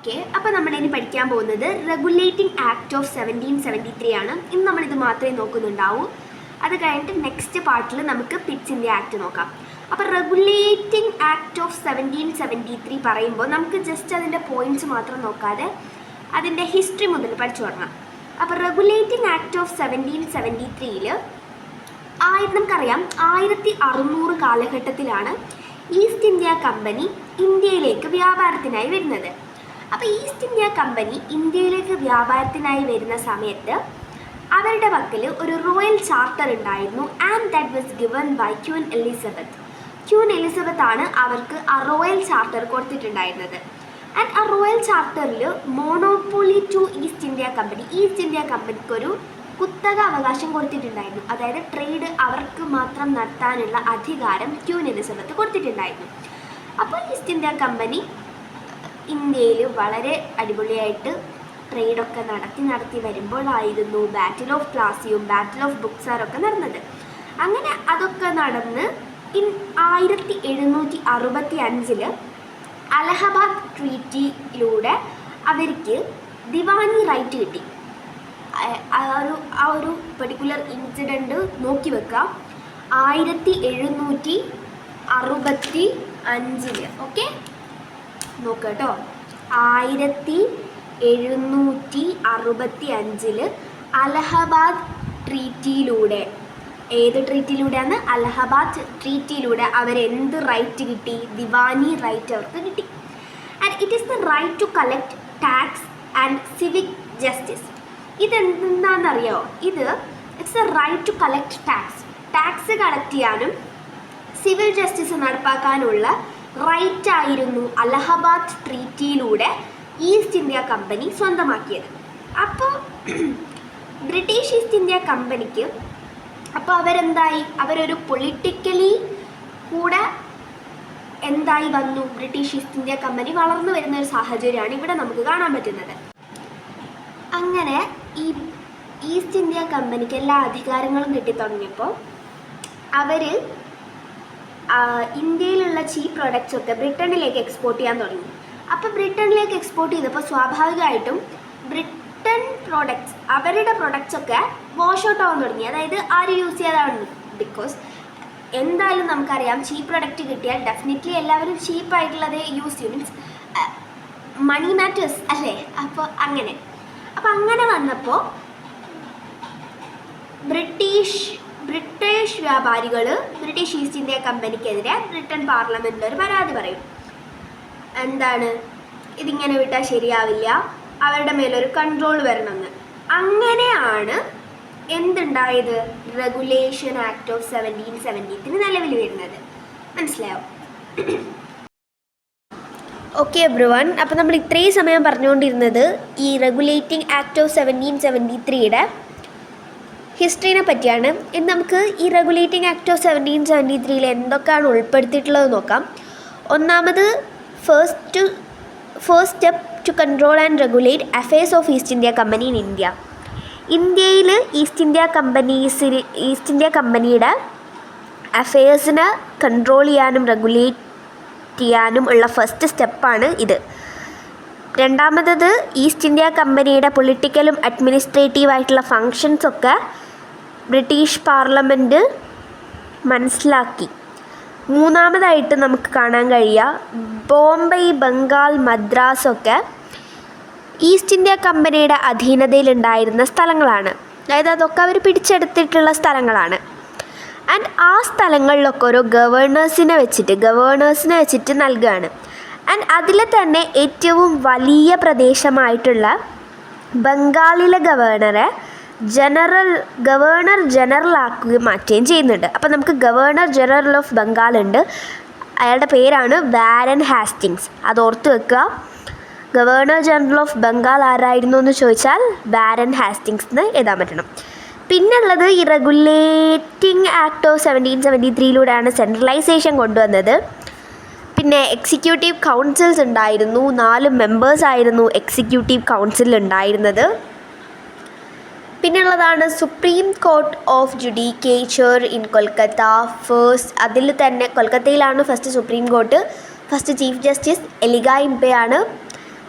Okay അപ്പോൾ നമ്മൾ ഇനി പഠിക്കാൻ പോകുന്നത് regulating act of seventeen seventy three ആണ്. ഇന്ന് നമ്മളിത് മാത്രമേ നോക്കുന്നുണ്ടാവൂ. അത് കഴിഞ്ഞിട്ട് നെക്സ്റ്റ് പാർട്ടിൽ നമുക്ക് പിറ്റ്സ് ഇന്ത്യ ആക്ട് നോക്കാം. അപ്പോൾ regulating act of seventeen seventy three പറയുമ്പോൾ നമുക്ക് ജസ്റ്റ് അതിന്റെ പോയിന്റ്സ് മാത്രം നോക്കാതെ അതിന്റെ ഹിസ്റ്ററി മുതൽ പഠിച്ചു തുടങ്ങാം. അപ്പോൾ regulating act of seventeen seventy ത്രീയിൽ ആയി നമുക്കറിയാം ആയിരത്തി അറുന്നൂറ് കാലഘട്ടത്തിലാണ് ഈസ്റ്റ് ഇന്ത്യ കമ്പനി ഇന്ത്യയിലേക്ക് വ്യാപാരത്തിനായി വരുന്നത്. അപ്പോൾ ഈസ്റ്റ് ഇന്ത്യ കമ്പനി ഇന്ത്യയിലേക്ക് വ്യാപാരത്തിനായി വരുന്ന സമയത്ത് അവരുടെ പക്കൽ ഒരു റോയൽ ചാർട്ടർ ഉണ്ടായിരുന്നു and that was given by queen Elizabeth queen Elizabeth ആണ് അവർക്ക് ആ റോയൽ ചാർട്ടർ കൊടുത്തിട്ടുണ്ടായിരുന്നത്. ആൻഡ് ആ royal ചാർട്ടറിൽ monopoly to East India company East India കമ്പനിക്ക് ഒരു കുത്തക അവകാശം കൊടുത്തിട്ടുണ്ടായിരുന്നു. അതായത് ട്രേഡ് അവർക്ക് മാത്രം നടത്താനുള്ള അധികാരം ക്യൂൻ എലിസബത്ത് കൊടുത്തിട്ടുണ്ടായിരുന്നു. അപ്പോൾ ഈസ്റ്റ് ഇന്ത്യ കമ്പനി ഇന്ത്യയിൽ വളരെ അടിപൊളിയായിട്ട് ട്രേഡൊക്കെ നടത്തി നടത്തി വരുമ്പോഴായിരുന്നു ബാറ്റിൽ ഓഫ് പ്ലാസിയും ബാറ്റിൽ ഓഫ് ബുക്സാറൊക്കെ നടന്നത്. അങ്ങനെ അതൊക്കെ നടന്ന് ഇൻ ആയിരത്തി എഴുന്നൂറ്റി അറുപത്തി അഞ്ചിൽ അലഹബാദ് ട്രീറ്റിയിലൂടെ അവർക്ക് ദിവാനി റൈറ്റ് കിട്ടി. ആ ഒരു ആ ഒരു പെർട്ടിക്കുലർ ഇൻസിഡന്റ് നോക്കി വെക്കാം. ആയിരത്തി എഴുന്നൂറ്റി അറുപത്തി അഞ്ചിൽ ഓക്കെ നോക്കുക കേട്ടോ ആയിരത്തി എഴുന്നൂറ്റി അറുപത്തി അഞ്ചിൽ അലഹബാദ് ട്രീറ്റിയിലൂടെ ഏത് ട്രീറ്റിലൂടെയാണ് അലഹബാദ് ട്രീറ്റിയിലൂടെ അവരെന്ത് റൈറ്റ് കിട്ടി? ദിവാനി റൈറ്റ് അവർക്ക് കിട്ടി. And it is the right to collect tax and civic justice ഇതെന്താണെന്നറിയോ? ഇത് it's a right to collect tax tax collect ചെയ്യാനും സിവിൽ ജസ്റ്റിസ് നടപ്പാക്കാനുള്ള റൈറ്റ് ആയിരുന്നു അലഹബാദ് ട്രീറ്റിയിലൂടെ ഈസ്റ്റ് ഇന്ത്യ കമ്പനി സ്വന്തമാക്കിയത്. അപ്പോൾ ബ്രിട്ടീഷ് ഈസ്റ്റ് ഇന്ത്യ കമ്പനിക്ക് അപ്പോൾ അവരെന്തായി? അവരൊരു പൊളിറ്റിക്കലി കൂടെ എന്തായി വന്നു. ബ്രിട്ടീഷ് ഈസ്റ്റ് ഇന്ത്യ കമ്പനി വളർന്നു വരുന്ന ഒരു സാഹചര്യമാണ് ഇവിടെ നമുക്ക് കാണാൻ പറ്റുന്നത്. അങ്ങനെ ഈ ഈസ്റ്റ് ഇന്ത്യ കമ്പനിക്ക് എല്ലാ അധികാരങ്ങളും കിട്ടിത്തുടങ്ങിയപ്പോൾ അവർ ഇന്ത്യയിലുള്ള ചീപ്പ് പ്രൊഡക്ട്സ് ഒക്കെ ബ്രിട്ടനിലേക്ക് എക്സ്പോർട്ട് ചെയ്യാൻ തുടങ്ങി. അപ്പോൾ ബ്രിട്ടനിലേക്ക് എക്സ്പോർട്ട് ചെയ്തപ്പോൾ സ്വാഭാവികമായിട്ടും ബ്രിട്ടൻ പ്രോഡക്ട്സ് അവരുടെ പ്രൊഡക്ട്സ് ഒക്കെ വാഷ് ഔട്ട് ആവാൻ തുടങ്ങി. അതായത് ആര് യൂസ് ചെയ്യാതാണ്? ബിക്കോസ് എന്തായാലും നമുക്കറിയാം ചീപ്പ് പ്രൊഡക്റ്റ് കിട്ടിയാൽ ഡെഫിനറ്റ്ലി എല്ലാവരും ചീപ്പായിട്ടുള്ളത് യൂസ് ചെയ്യും. മീൻസ് മണി മാറ്റേഴ്സ് അല്ലേ? അപ്പോൾ അങ്ങനെ. അപ്പോൾ അങ്ങനെ വന്നപ്പോൾ ബ്രിട്ടീഷ് ബ്രിട്ടീഷ് വ്യാപാരികൾ ബ്രിട്ടീഷ് ഈസ്റ്റ് ഇന്ത്യ കമ്പനിക്കെതിരെ ബ്രിട്ടൻ പാർലമെന്റിൽ ഒരു പരാതി പറയും. എന്താണ്? ഇതിങ്ങനെ വിട്ടാൽ ശരിയാവില്ല. അവരുടെ മേലൊരു കൺട്രോൾ വരണമെന്ന്. അങ്ങനെയാണ് എന്തുണ്ടായത്? റെഗുലേഷൻ ആക്ട് ഓഫ് സെവന്റീൻ സെവന്റീത്തിന് നിലവിൽ വരുന്നത്. മനസ്സിലാവും ഓക്കെ എബ്രി വൺ അപ്പോൾ നമ്മൾ ഇത്രയും സമയം പറഞ്ഞുകൊണ്ടിരുന്നത് ഈ regulating act of seventeen seventy ത്രീയുടെ ഹിസ്റ്ററിനെ പറ്റിയാണ്. ഇനി നമുക്ക് ഈ regulating act of seventeen seventy ത്രീയിൽ എന്തൊക്കെയാണ് ഉൾപ്പെടുത്തിയിട്ടുള്ളത് നോക്കാം. ഒന്നാമത് first to first step to control and regulate affairs of East India company in India ഇന്ത്യയിൽ ഈസ്റ്റ് ഇന്ത്യ കമ്പനീസിൽ ഈസ്റ്റ് ഇന്ത്യ കമ്പനിയുടെ അഫയേഴ്സിനെ കൺട്രോൾ ചെയ്യാനും റെഗുലേറ്റ് ചെയ്യാനും ഉള്ള ഫസ്റ്റ് സ്റ്റെപ്പാണ് ഇത്. രണ്ടാമത്തത് ഈസ്റ്റ് ഇന്ത്യ കമ്പനിയുടെ പൊളിറ്റിക്കലും അഡ്മിനിസ്ട്രേറ്റീവ് ആയിട്ടുള്ള ഫങ്ഷൻസ് ഒക്കെ ബ്രിട്ടീഷ് പാർലമെന്റ് മനസ്സിലാക്കി. മൂന്നാമതായിട്ട് നമുക്ക് കാണാൻ കഴിയുക ബോംബെ ബംഗാൾ മദ്രാസ് ഒക്കെ ഈസ്റ്റ് ഇന്ത്യ കമ്പനിയുടെ അധീനതയിലുണ്ടായിരുന്ന സ്ഥലങ്ങളാണ്. അതായത് അതൊക്കെ അവർ പിടിച്ചെടുത്തിട്ടുള്ള സ്ഥലങ്ങളാണ്. ആൻഡ് ആ സ്ഥലങ്ങളിലൊക്കെ ഓരോ ഗവേണേഴ്സിനെ വെച്ചിട്ട് ഗവേണേഴ്സിനെ വെച്ചിട്ട് നൽകുകയാണ് ആൻഡ് അതിൽ തന്നെ ഏറ്റവും വലിയ പ്രദേശമായിട്ടുള്ള ബംഗാളിലെ ഗവേണറെ ജനറൽ ഗവേണർ ജനറൽ ആക്കുകയും മാറ്റുകയും ചെയ്യുന്നുണ്ട്. അപ്പം നമുക്ക് ഗവേണർ ജനറൽ ഓഫ് ബംഗാൾ ഉണ്ട്. അയാളുടെ പേരാണ് വാരൻ ഹാസ്റ്റിങ്സ്. അത് ഓർത്ത് വെക്കുക. ഗവേണർ ജനറൽ ഓഫ് ബംഗാൾ ആരായിരുന്നു എന്ന് ചോദിച്ചാൽ വാരൻ ഹാസ്റ്റിങ്സ് എന്ന് എഴുതാൻ പറ്റണം. പിന്നുള്ളത് ഈ regulating act of seventeen seventy ത്രീയിലൂടെയാണ് centralisation കൊണ്ടുവന്നത്. പിന്നെ എക്സിക്യൂട്ടീവ് കൗൺസിൽസ് ഉണ്ടായിരുന്നു. നാല് മെമ്പേഴ്സ് ആയിരുന്നു എക്സിക്യൂട്ടീവ് കൗൺസിലിൽ ഉണ്ടായിരുന്നത്. പിന്നുള്ളതാണ് supreme court of judicature in Kolkata. First അതിൽ തന്നെ കൊൽക്കത്തയിലാണ് first supreme court first chief justice Elijah ഇംപയാണ്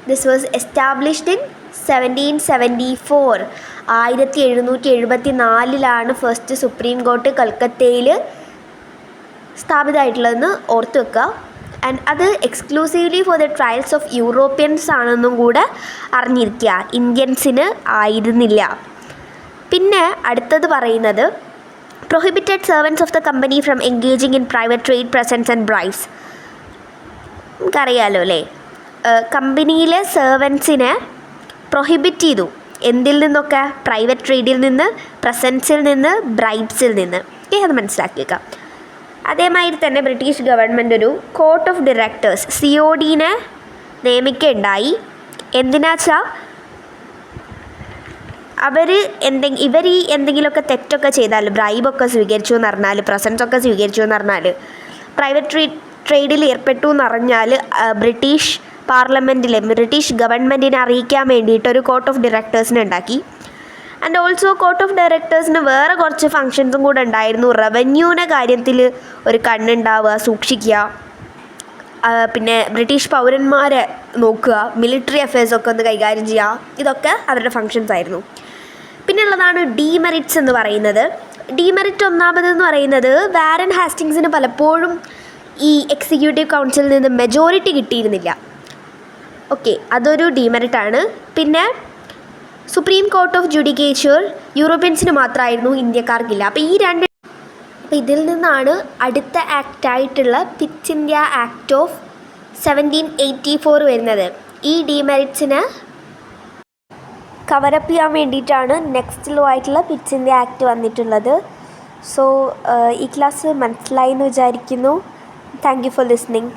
this was established in seventeen seventy four ആയിരത്തി എഴുന്നൂറ്റി എഴുപത്തി നാലിലാണ് ഫസ്റ്റ് സുപ്രീം കോർട്ട് കൊൽക്കത്തയിൽ സ്ഥാപിതമായിട്ടുള്ളതെന്ന് ഓർത്ത് വെക്കുക. ആൻഡ് അത് exclusively for the trials of Europeans ആണെന്നും കൂടെ അറിഞ്ഞിരിക്കുക. ഇന്ത്യൻസിന് ആയിരുന്നില്ല. പിന്നെ അടുത്തത് പറയുന്നത് prohibited servants of the company from engaging in private trade presents and bribes നമുക്കറിയാലോ അല്ലേ? കമ്പനിയിലെ സെർവൻസിനെ പ്രൊഹിബിറ്റ് ചെയ്തു. എന്തിൽ നിന്നൊക്കെ? പ്രൈവറ്റ് ട്രേഡിൽ നിന്ന് പ്രസൻസിൽ നിന്ന് ബ്രൈബ്സിൽ നിന്ന്. ഓക്കെ അത് മനസ്സിലാക്കിയേക്കാം. അതേമാതിരി തന്നെ ബ്രിട്ടീഷ് ഗവൺമെന്റ് ഒരു court of directors C O ഡീനെ നിയമിക്കുകയുണ്ടായി എന്തിനാച്ചാൽ അവർ എന്തെങ്കിലും ഇവർ ഈ എന്തെങ്കിലുമൊക്കെ തെറ്റൊക്കെ ചെയ്താൽ ബ്രൈബൊക്കെ സ്വീകരിച്ചു എന്ന് പറഞ്ഞാൽ പ്രസൻസ് ഒക്കെ സ്വീകരിച്ചു എന്ന് പറഞ്ഞാൽ പ്രൈവറ്റ് ട്രീ ട്രേഡിൽ ഏർപ്പെട്ടു എന്ന് പറഞ്ഞാൽ ബ്രിട്ടീഷ് പാർലമെന്റിലെ ബ്രിട്ടീഷ് ഗവൺമെന്റിനെ അറിയിക്കാൻ വേണ്ടിയിട്ട് ഒരു കോർട്ട് ഓഫ് ഡയറക്ടേഴ്സിനെ ഉണ്ടാക്കി. ആൻഡ് ഓൾസോ കോർട്ട് ഓഫ് ഡയറക്ടേഴ്സിന് വേറെ കുറച്ച് ഫങ്ഷൻസും കൂടെ ഉണ്ടായിരുന്നു. റവന്യൂവിന്റെ കാര്യത്തിൽ ഒരു കണ്ണുണ്ടാവുക സൂക്ഷിക്കുക. പിന്നെ ബ്രിട്ടീഷ് പൗരന്മാരെ നോക്കുക മിലിറ്ററി അഫയേഴ്സൊക്കെ ഒന്ന് കൈകാര്യം ചെയ്യുക ഇതൊക്കെ അവരുടെ ഫങ്ഷൻസ് ആയിരുന്നു പിന്നെ ഉള്ളതാണ് ഡീമെറിറ്റ്സ് എന്ന് പറയുന്നത്. ഡീമെറിറ്റ് ഒന്നാമതെന്ന് പറയുന്നത് വാരൻ ഹാസ്റ്റിങ്സിന് പലപ്പോഴും ഈ എക്സിക്യൂട്ടീവ് കൗൺസിലിൽ നിന്ന് മെജോറിറ്റി കിട്ടിയിരുന്നില്ല. ഓക്കെ അതൊരു ഡീമെറിറ്റാണ് പിന്നെ സുപ്രീം കോർട്ട് ഓഫ് ജുഡിക്കേച്ചർ യൂറോപ്യൻസിന് മാത്രമായിരുന്നു ഇന്ത്യക്കാർക്കില്ല. അപ്പോൾ ഈ രണ്ട് അപ്പോൾ ഇതിൽ നിന്നാണ് അടുത്ത ആക്റ്റായിട്ടുള്ള Pitt's India act of seventeen eighty four വരുന്നത്. ഈ ഡീമെറിറ്റ്സിന് കവറപ്പ് ചെയ്യാൻ വേണ്ടിയിട്ടാണ് നെക്സ്റ്റ് ലോ ആയിട്ടുള്ള പിച്ചിന്റെ ആക്ട് വന്നിട്ടുള്ളത്. സോ ഈ ക്ലാസ് മനസ്സിലായി എന്ന് വിചാരിക്കുന്നു. Thank you for listening